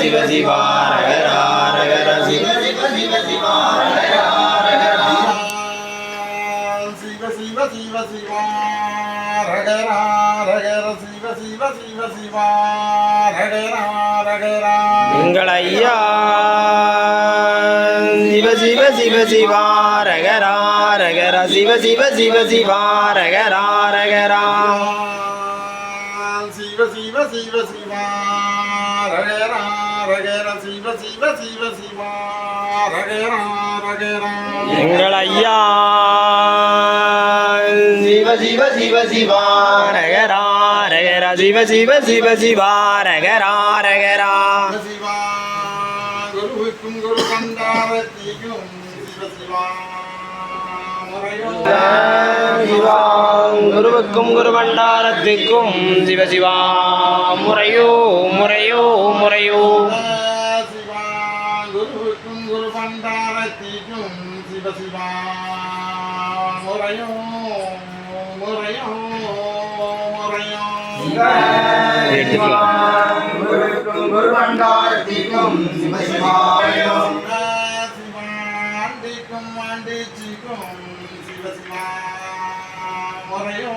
சிவ சிவா ரகரா ரகர சிவ சிவ சிவ சிவா ரகரா ரகரா சிவ சிவ சிவ சிவா ரகரா ரகர சிவ சிவ சிவ சிவா ரகரா ரகரா எங்கள் ஐயா சிவ சிவ சிவ சிவா ரகரா ரகர சிவ சிவ சிவ சிவா ரகரா ரகரா சிவ சிவ சிவ சிவா ரகரா ரகர சிவ சிவ சிவ சிவா ரகரா ரகரா எங்கள் ஐயா. சிவ சிவ சிவ சிவா. ரகரா ரகர சிவ சிவ சிவ சிவா ரகரா ரகரா சிவா குருவுக்கும் குரு கண்டாரத்திக்கும் சிவ சிவா. முறையோ சிவா குருவுக்கும் குரு பண்டாரத்துக்கும் சிவ சிவா முறையோ முறையோ முறையோ குருவுக்கும் குரு பண்டாரத்திக்கும் சிவ சிவா முறையோ முறையோ முறையோ எடுத்துக்கலாம் சிவாண்டிக்கும் ஆண்டிச்சிக்கும் சிவ சிவா முறையோ முறையோ